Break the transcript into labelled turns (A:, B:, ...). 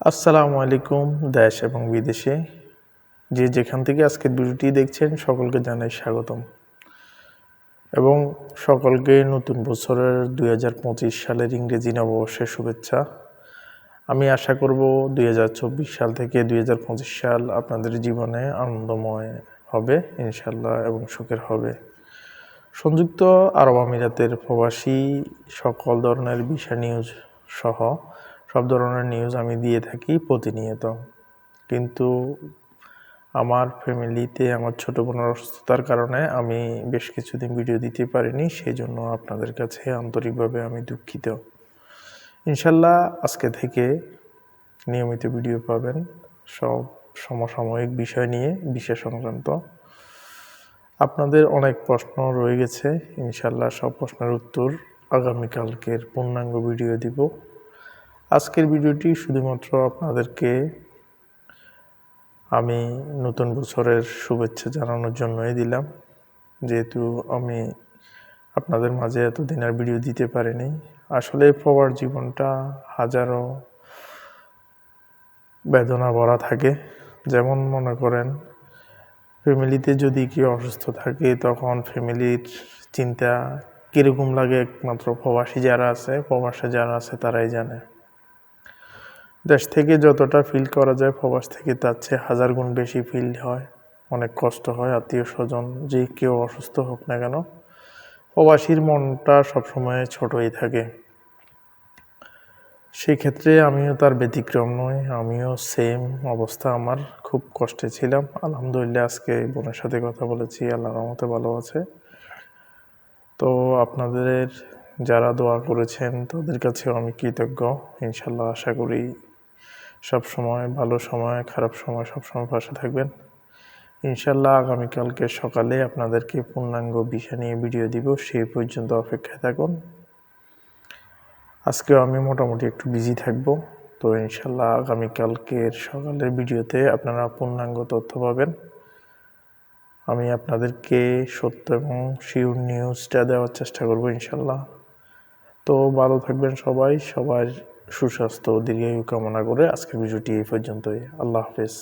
A: আসসালামু আলাইকুম দেশ এবং বিদেশে যে যেখান থেকে আজকের ভিডিওটি দেখছেন সকলকে জানাই স্বাগতম। এবং সকলকে নতুন বছরের দুই হাজার পঁচিশ সালের ইংরেজি নববর্ষের শুভেচ্ছা। আমি আশা করব দুই হাজার চব্বিশ সাল থেকে দুই হাজার পঁচিশ সাল আপনাদের জীবনে আনন্দময় হবে ইনশাল্লাহ এবং সুখের হবে। সংযুক্ত আরব আমিরাতের প্রবাসী সকল ধরনের ভিসা নিউজ সহ সব ধরনের নিউজ আমি দিয়ে থাকি প্রতিনিয়ত। কিন্তু আমার ফ্যামিলিতে আমার ছোটো বোনের অসুস্থতার কারণে আমি বেশ কিছুদিন ভিডিও দিতে পারিনি সেই জন্য আপনাদের কাছে আন্তরিকভাবে আমি দুঃখিত। ইনশাল্লাহ আজকে থেকে নিয়মিত ভিডিও পাবেন সব সমসাময়িক বিষয় নিয়ে বিশেষ সংক্রান্ত। আপনাদের অনেক প্রশ্ন রয়ে গেছে, ইনশাল্লাহ সব প্রশ্নের উত্তর আগামীকালকের পূর্ণাঙ্গ ভিডিও দিব। আজকের ভিডিওটি শুধুমাত্র আপনাদেরকে আমি নতুন বছরের শুভেচ্ছা জানানোর জন্যই দিলাম। যেহেতু আমি আপনাদের মাঝে এতদিন আর ভিডিও দিতে পারিনি, আসলে প্রবার জীবনটা হাজারো বেদনা ভরা থাকে। যেমন মনে করেন, ফ্যামিলিতে যদি কেউ অসুস্থ থাকে, তখন ফ্যামিলির চিন্তা কীরকম লাগে একমাত্র প্রবাসী যারা আছে, প্রবাসে যারা আছে তারাই জানে। দেশ থেকে যতটা ফিল করা যায় প্রবাস থেকে তার চেয়ে হাজার গুণ বেশি ফিল হয়। অনেক কষ্ট হয়, আত্মীয় স্বজন, যে কেউ অসুস্থ হোক না কেন। প্রবাসীর মনটা সবসময় ছোটই থাকে। সেই ক্ষেত্রে আমিও তার ব্যতিক্রম নই, আমিও সেম অবস্থা আমার। খুব কষ্টে ছিলাম। আলহামদুলিল্লাহ আজকে বোনের সাথে কথা বলেছি আল্লাহ রহমতে ভালো আছে। তো আপনাদের যারা দোয়া করেছেন, তাদের কাছেও আমি কৃতজ্ঞ। ইনশাল্লাহ আশা করি সব সময়, ভালো সময়, খারাপ সময় সব সময় পাশে থাকবেন। ইনশাল্লাহ আগামীকালকে সকালে আপনাদেরকে পূর্ণাঙ্গ বিষয় নিয়ে ভিডিও দিব, সেই পর্যন্ত অপেক্ষায় থাকুন। আজকেও আমি মোটামুটি একটু বিজি থাকব, তো ইনশাল্লাহ আগামীকালকের সকালের ভিডিওতে আপনারা পূর্ণাঙ্গ তথ্য পাবেন। আমি আপনাদেরকে সত্য এবং শিওর নিউজটা দেওয়ার চেষ্টা করব ইনশাল্লাহ। তো ভালো থাকবেন সবাই, সবার সুস্বাস্থ্য দীর্ঘায়ু কামনা করে আজকের ভিডিওটি এই পর্যন্তই। আল্লাহ হাফেজ।